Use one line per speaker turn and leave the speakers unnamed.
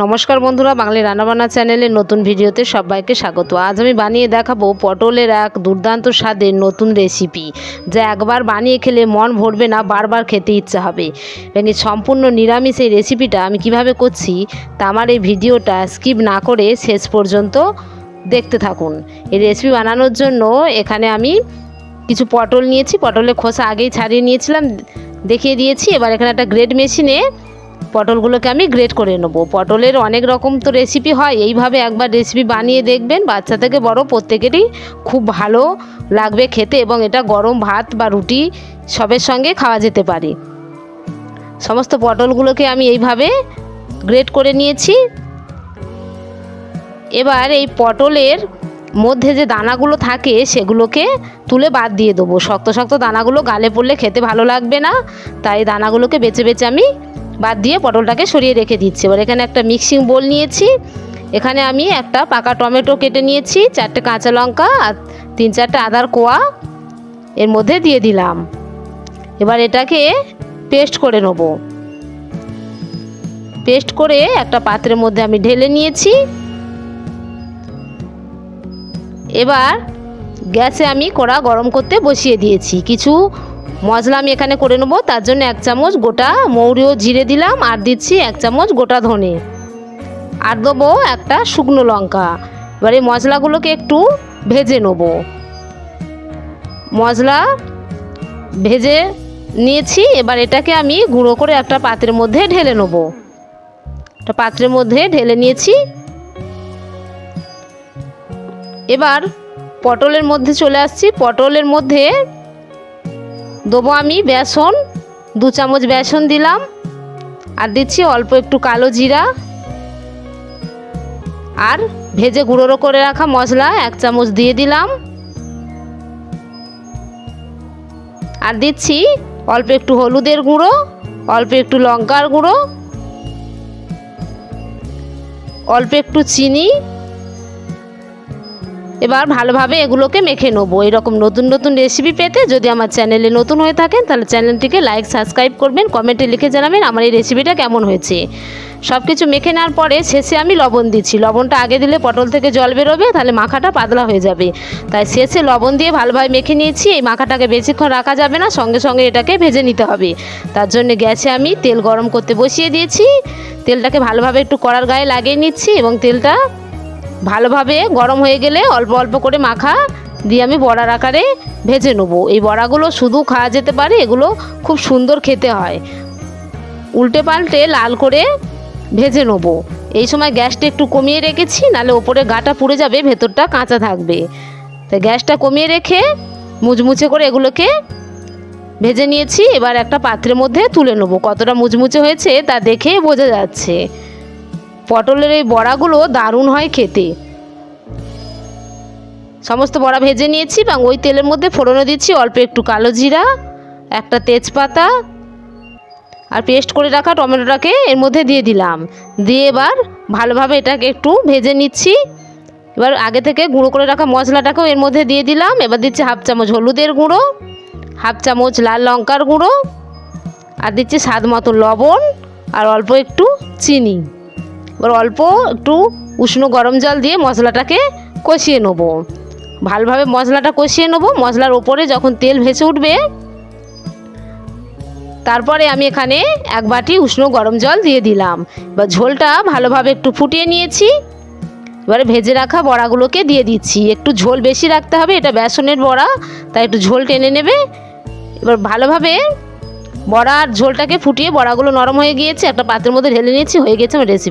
নমস্কার বন্ধুরা বাঙালি রান্নাবান্না চ্যানেলের নতুন ভিডিওতে সবাইকে স্বাগত। আজ আমি বানিয়ে দেখাবো পটলের এক দুর্দান্ত স্বাদের নতুন রেসিপি, যা একবার বানিয়ে খেলে মন ভরবে না, বারবার খেতে ইচ্ছা হবে। এবং সম্পূর্ণ নিরামিষ এই রেসিপিটা আমি কীভাবে করছি, তা আমার এই ভিডিওটা স্কিপ না করে শেষ পর্যন্ত দেখতে থাকুন। এই রেসিপি বানানোর জন্য এখানে আমি কিছু পটল নিয়েছি, পটলের খোসা আগেই ছাড়িয়ে নিয়েছিলাম, দেখিয়ে দিয়েছি। এবার এখানে একটা গ্রেড মেশিনে পটলগুলোকে আমি গ্রেট করে নেব। পটলের অনেক রকম তো রেসিপি হয়, এইভাবে একবার রেসিপি বানিয়ে দেখবেন, বাচ্চা থেকে বড় প্রত্যেকেরই খুব ভালো লাগবে খেতে এবং এটা গরম ভাত বা রুটি সবের সঙ্গে খাওয়া যেতে পারে। সমস্ত পটলগুলোকে আমি এইভাবে গ্রেট করে নিয়েছি। এবার এই পটলের মধ্যে যে দানাগুলো থাকে, সেগুলোকে তুলে বাদ দিয়ে দেবো। শক্ত শক্ত দানাগুলো গালে পড়লে খেতে ভালো লাগবে না, তাই দানাগুলোকে বেছে বেছে আমি বাদ দিয়ে পটলটাকে সরিয়ে রেখে দিচ্ছি। এবার এখানে একটা মিক্সিং বোল নিয়েছি। এখানে আমি একটা পাকা টমেটো কেটে নিয়েছি, চারটে কাঁচা লঙ্কা আর তিন চারটে আদার কোয়া এর মধ্যে দিয়ে দিলাম। এবার এটাকে পেস্ট করে নেব। পেস্ট করে একটা পাত্রের মধ্যে আমি ঢেলে নিয়েছি। এবার গ্যাসে আমি কড়া গরম করতে বসিয়ে দিয়েছি। কিছু মশলা আমি এখানে করে নেব, তার জন্য এক চামচ গোটা মৌরি ও জিরে দিলাম, আর দিচ্ছি এক চামচ গোটা ধনে। আর দেবো একটা শুকনো লঙ্কা। এবার এই মশলাগুলোকে একটু ভেজে নেব। মশলা ভেজে নিয়েছি, এবার এটাকে আমি গুঁড়ো করে একটা পাত্রের মধ্যে ঢেলে নেব। একটা পাত্রের মধ্যে ঢেলে নিয়েছি। এবার পটলের মধ্যে চলে আসছি। পটলের মধ্যে দেবো আমি বেসন, দু চামচ বেসন দিলাম। আর দিচ্ছি অল্প একটু কালো জিরা। আর ভেজে গুঁড়ো করে রাখা মশলা, এক চামচ দিয়ে দিলাম। আর দিচ্ছি অল্প একটু হলুদের গুঁড়ো, অল্প একটু লঙ্কার গুঁড়ো, অল্প একটু চিনি এবার ভালোভাবে এগুলোকে মেখে নেব। এরকম নতুন নতুন রেসিপি পেতে যদি আমার চ্যানেলে নতুন হয়ে থাকেন, তাহলে চ্যানেলটিকে লাইক সাবস্ক্রাইব করবেন কমেন্টে লিখে জানাবেন আমার এই রেসিপিটা কেমন হয়েছে। সব কিছু মেখে নেওয়ার পরে শেষে আমি লবণ দিচ্ছি। লবণটা আগে দিলে পটল থেকে জল বেরোবে, তাহলে মাখাটা পাতলা হয়ে যাবে। তাই শেষে লবণ দিয়ে ভালোভাবে মেখে নিয়েছি। এই মাখাটাকে বেশিক্ষণ রাখা যাবে না, সঙ্গে সঙ্গে এটাকে ভেজে নিতে হবে। তার জন্য গ্যাসে আমি তেল গরম করতে বসিয়ে দিয়েছি। তেলটাকে ভালোভাবে একটু কড়ার গায়ে লাগিয়ে নিচ্ছি এবং তেলটা ভালোভাবে গরম হয়ে গেলে অল্প অল্প করে মাখা দিয়ে আমি বড়ার আকারে ভেজে নেব। এই বড়াগুলো শুধু খাওয়া যেতে পারে, এগুলো খুব সুন্দর খেতে হয়। উল্টে পাল্টে লাল করে ভেজে নেব। এই সময় গ্যাসটা একটু কমিয়ে রেখেছি নালে ওপরে গাটা পুড়ে যাবে, ভেতরটা কাঁচা থাকবে। তো গ্যাসটা কমিয়ে রেখে মুচমুচে করে এগুলোকে ভেজে নিয়েছি। এবার একটা পাত্রের মধ্যে তুলে নেব। কতটা মুচমুচে হয়েছে তা দেখে বোঝা যাচ্ছে। পটলের এই বড়াগুলো দারুণ হয় খেতে। সমস্ত বড়া ভেজে নিয়েছি এবং ওই তেলের মধ্যে ফোড়নে দিচ্ছি অল্প একটু কালো জিরা, একটা তেজপাতা আর পেস্ট করে রাখা টমেটোটাকে এর মধ্যে দিয়ে দিলাম। দিয়ে এবার ভালোভাবে এটাকে একটু ভেজে নিচ্ছি। এবার আগে থেকে গুঁড়ো করে রাখা মশলাটাকেও এর মধ্যে দিয়ে দিলাম। এবার দিচ্ছি হাফ চামচ হলুদের গুঁড়ো, হাফ চামচ লাল লঙ্কার গুঁড়ো, আর দিচ্ছি স্বাদ মতো লবণ আর অল্প একটু চিনি। এবার অল্প একটু উষ্ণ গরম জল দিয়ে মশলাটাকে কষিয়ে নেব। ভালোভাবে মশলাটা কষিয়ে নেব। মশলার ওপরে যখন তেল ভেসে উঠবে, তারপরে আমি এখানে এক বাটি উষ্ণ গরম জল দিয়ে দিলাম। এবার ঝোলটা ভালোভাবে একটু ফুটিয়ে নিয়েছি। এবারে ভেজে রাখা বড়াগুলোকে দিয়ে দিচ্ছি। একটু ঝোল বেশি রাখতে হবে, এটা বেসনের বড়া, তাই একটু ঝোল টেনে নেবে। এবার ভালোভাবে বড়ার ঝোলটাকে ফুটিয়ে বড়াগুলো নরম হয়ে গিয়েছে, একটা পাত্রের মধ্যে ঢেলে নিয়েছি, হয়ে গেছে আমার রেসিপি